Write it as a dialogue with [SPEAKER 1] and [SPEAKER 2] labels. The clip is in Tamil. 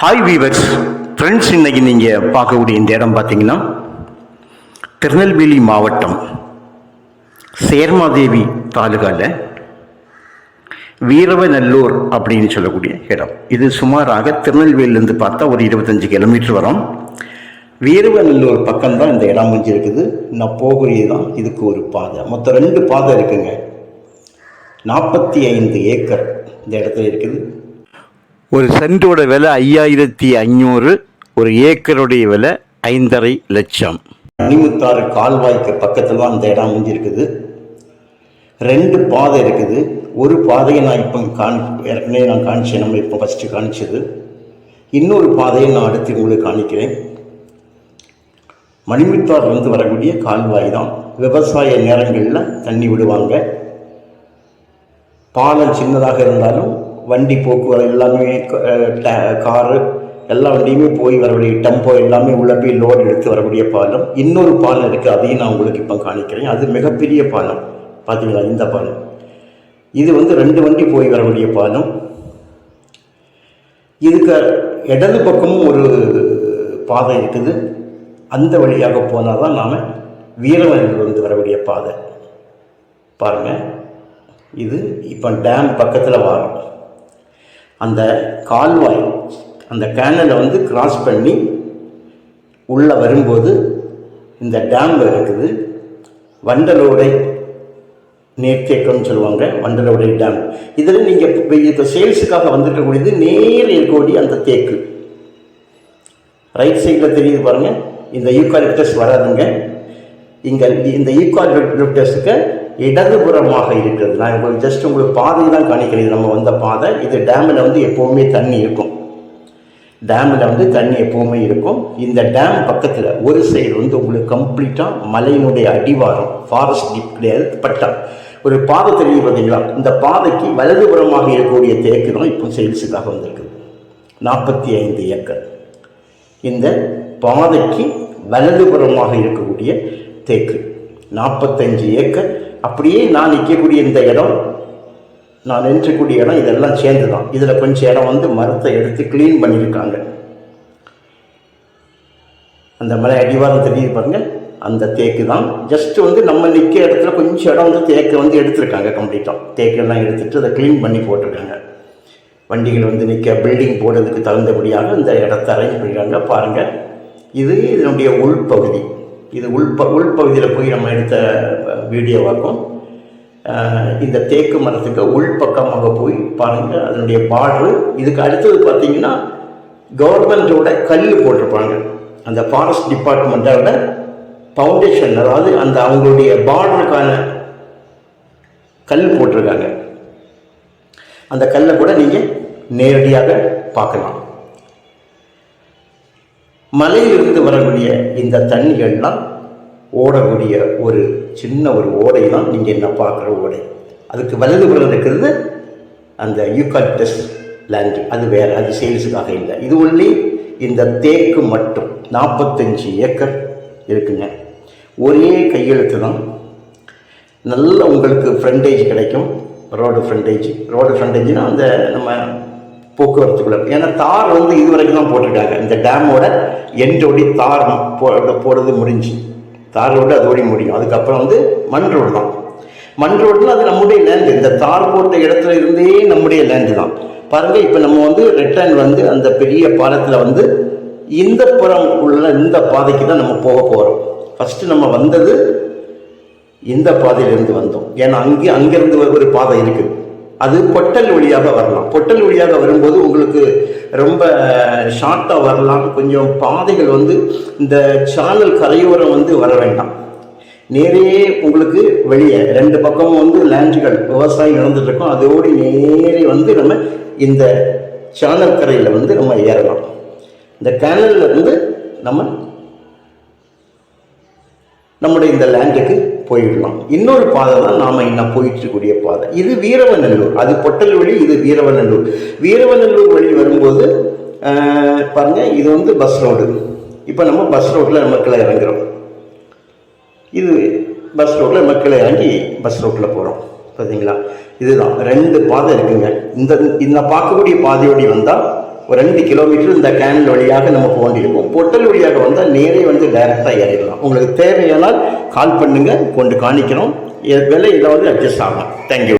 [SPEAKER 1] ஹாய் வீவர்ஸ் ஃப்ரெண்ட்ஸ் இன்னைக்கு நீங்கள் பார்க்கக்கூடிய இந்த இடம் பார்த்தீங்கன்னா திருநெல்வேலி மாவட்டம் சேர்மாதேவி தாலுகாவில் வீரவநல்லூர் அப்படின்னு சொல்லக்கூடிய இடம். இது சுமாராக திருநெல்வேலியிலேருந்து பார்த்தா ஒரு இருபத்தஞ்சு கிலோமீட்டர் வரும். வீரவநல்லூர் பக்கம்தான் இந்த இடம் அமைஞ்சிருக்குது. நான் போகக்கூடியது தான் இதுக்கு ஒரு பாதை. மொத்தம் ரெண்டு பாதை இருக்குங்க. நாற்பத்தி ஐந்து ஏக்கர் இந்த இடத்துல இருக்குது. ஒரு சென்டோட விலை ஐயாயிரத்தி ஐநூறு ஒரு ஏக்கருடைய விலை ஐந்தரை லட்சம். மணிமுத்தாறு கால்வாய்க்கு பக்கத்தில் தான் இந்த இடம் அமைஞ்சிருக்குது. ரெண்டு பாதை இருக்குது. ஒரு பாதையை நான் இப்போ காணி ஏற்கனவே நான் காணிச்சேன். நம்ம இப்போ ஃபஸ்ட்டு காணிச்சது. இன்னொரு பாதையை நான் அடுத்து உங்களுக்கு காணிக்கிறேன். மணிமுத்தாறுலேருந்து வரக்கூடிய கால்வாய் தான். விவசாய நேரங்களில் தண்ணி விடுவாங்க. பாலம் சின்னதாக இருந்தாலும் வண்டி போக்குவரத்து எல்லாமே காரு எல்லா வண்டியுமே போய் வரக்கூடிய டெம்போ எல்லாமே உள்ள போய் லோடு எடுத்து வரக்கூடிய பாலம். இன்னொரு பாலம் இருக்குது அதையும் நான் உங்களுக்கு இப்போ காணிக்கிறேன். அது மிகப்பெரிய பாலம். பார்த்தீங்களா இந்த பாலம். இது வந்து ரெண்டு வண்டி போய் வரக்கூடிய பாலம். இதுக்கு இடது பக்கமும் ஒரு பாதை இருக்குது. அந்த வழியாக போனால் தான் நாம் வீரவனில் வந்து வரக்கூடிய பாதை. பாருங்கள் இது இப்போ டேம் பக்கத்தில் வரோம். அந்த கால்வாய் அந்த கேனலை வந்து கிராஸ் பண்ணி உள்ளே வரும்போது இந்த டேம் இருக்குது. வண்டலோடை நீர்த்தேக்கம்னு சொல்லுவாங்க வண்டலோடை டேம் இதில் நீங்கள் இப்போ சேல்ஸுக்காக வந்துருக்கக்கூடியது நேர் இருக்கக்கூடிய அந்த தேக்கு. ரைட் சைடில் தெரியுது பாருங்கள் இந்த யூகாலிப்டஸ் வராதுங்க. இங்கே இந்த யூகாலிப்டஸுக்கு இடதுபுறமாக இருக்கிறது நான் உங்களுக்கு ஜஸ்ட் உங்களுக்கு பாதை தான் காணிக்கிறேன் இது நம்ம வந்த பாதை. இது டேமில் வந்து எப்போவுமே தண்ணி இருக்கும். டேமில் வந்து தண்ணி எப்போவுமே இருக்கும். இந்த டேம் பக்கத்தில் ஒரு சைடு வந்து உங்களுக்கு கம்ப்ளீட்டாக மலையினுடைய அடிவாரம் ஃபாரஸ்ட் டிப் கிடையாது பட்டா ஒரு பாதை தெரியுது பார்த்தீங்களா? இந்த பாதைக்கு வலதுபுறமாக இருக்கக்கூடிய தேக்கு தான் இப்போ சேல்ஸுக்காக வந்திருக்குது. நாற்பத்தி ஐந்து ஏக்கர். இந்த பாதைக்கு வலதுபுறமாக இருக்கக்கூடிய தேக்கு. நாற்பத்தஞ்சு ஏக்கர். அப்படியே நான் நிற்கக்கூடிய இந்த இடம் நான் நின்றக்கூடிய இடம் இதெல்லாம் சேர்ந்து தான் இதில் கொஞ்சம் இடம் வந்து மரத்தை எடுத்து க்ளீன் பண்ணியிருக்காங்க. அந்த மலை அடிவாரம் தெரியுது பாருங்கள் அந்த தேக்கு தான். ஜஸ்ட் வந்து நம்ம நிற்க இடத்துல கொஞ்சம் இடம் வந்து தேக்கை வந்து எடுத்திருக்காங்க கம்ப்ளீட்டாக தேக்கெல்லாம் எடுத்துகிட்டு அதை க்ளீன் பண்ணி போட்டிருக்காங்க. வண்டிகள் வந்து நிற்க பில்டிங் போடுறதுக்கு தகுந்தபடியாக இந்த இடத்த அரேஞ்ச் பண்ணிடுறாங்க பாருங்கள் இது இதனுடைய உள்பகுதி இது உள்ப உள்பகுதியில் போய் நம்ம எடுத்த வீடியோவாக்கும். இந்த தேக்கு மரத்துக்கு உள்பக்கமாக போய் பாருங்கள் அதனுடைய பார்டரு. இதுக்கு அடுத்தது பார்த்தீங்கன்னா கவர்மெண்ட்டோட கல் போட்டிருப்பாங்க. அந்த ஃபாரஸ்ட் டிபார்ட்மெண்ட்டோட ஃபவுண்டேஷன் அதாவது அந்த அவங்களுடைய பார்டருக்கான கல் போட்டிருக்காங்க. அந்த கல்லை கூட நீங்கள் நேரடியாக பார்க்கலாம். மலையிலிருந்து வரக்கூடிய இந்த தண்ணிகள்லாம் ஓடக்கூடிய ஒரு சின்ன ஒரு ஓடை தான் நீங்கள் என்ன பார்க்குற ஓடை. அதுக்கு வலதுபுறம் இருக்கிறது அந்த யூகாலிப்டஸ் லேண்டு அது வேறு அது சேல்ஸுக்காக இல்லை. இது ஒன்லி இந்த தேக்கு மட்டும். நாற்பத்தஞ்சு ஏக்கர் இருக்குங்க. ஒரே கையெழுத்து தான் நல்ல உங்களுக்கு ஃப்ரண்டேஜ் கிடைக்கும். ரோடு ஃப்ரண்டேஜ் ரோடு ஃப்ரண்டேஜ்னால் அந்த நம்ம போக்குவரத்துக்குள்ள. ஏன்னா தார் வந்து இது வரைக்கும் தான் போட்டிருக்காங்க. இந்த டேமோட எண்டோடி தார் போ போடுறது முடிஞ்சு. தார் ரோடு ஓடி முடியும். அதுக்கப்புறம் வந்து மண் ரோடு தான். மண் ரோடுனா அது நம்முடைய லேண்டு இந்த தார் போட்ட இடத்துல இருந்தே நம்முடைய லேண்டு தான். பாருங்கள் இப்போ நம்ம வந்து ரிட்டர்ன் வந்து அந்த பெரிய பாலத்தில் வந்து இந்த புறம் உள்ள இந்த பாதைக்கு தான் நம்ம போக போகிறோம் ஃபஸ்ட்டு நம்ம வந்தது இந்த பாதையிலிருந்து வந்தோம். ஏன்னா அங்கே அங்கேருந்து ஒரு பாதை இருக்குது அது பொட்டல் வழியாக வரலாம். பொட்டல் வழியாக வரும்போது உங்களுக்கு ரொம்ப ஷார்ட்டாக வரலாம். கொஞ்சம் பாதைகள் வந்து இந்த சானல் கரையோரம் வந்து வர வேண்டாம். நேரே உங்களுக்கு வெளியே ரெண்டு பக்கமும் வந்து லேண்டுகள் விவசாயம் நடந்துட்டு அதோடு நேரே வந்து நம்ம இந்த சேனல் கரையில் வந்து நம்ம ஏறலாம். இந்த கேனலில் இருந்து நம்ம நம்முடைய இந்த லேண்டுக்கு போயிடலாம். இன்னொரு பாதை தான் நாம் இன்னும் போயிட்டு இருக்கக்கூடிய பாதை. இது வீரவநல்லூர். அது பொட்டல்வழி இது வீரவநல்லூர். வீரவநல்லூர் வழி வரும்போது பாருங்கள் பாருங்க இது வந்து பஸ் ரோடு இப்போ நம்ம பஸ் ரோட்டில் நம்ம கீழே இறங்குறோம். இது பஸ் ரோட்டில் நம்ம கீழே இறங்கி பஸ் ரோட்டில் போகிறோம் பார்த்தீங்களா இதுதான். ரெண்டு பாதை இருக்குங்க. இந்த இந்த பார்க்கக்கூடிய பாதையோடி வந்தால் ஒரு ரெண்டு கிலோமீட்டர் இந்த கேனல் வழியாக நம்ம போக பொட்டல் வழியாக வந்தால் நேரே வந்து டைரெக்டாக ஏறிடலாம். உங்களுக்கு தேவையானால் கால் பண்ணுங்கள் கொண்டு காணிக்கிறோம். விலை ஏதாவது அட்ஜஸ்ட் ஆகலாம். தேங்க்யூ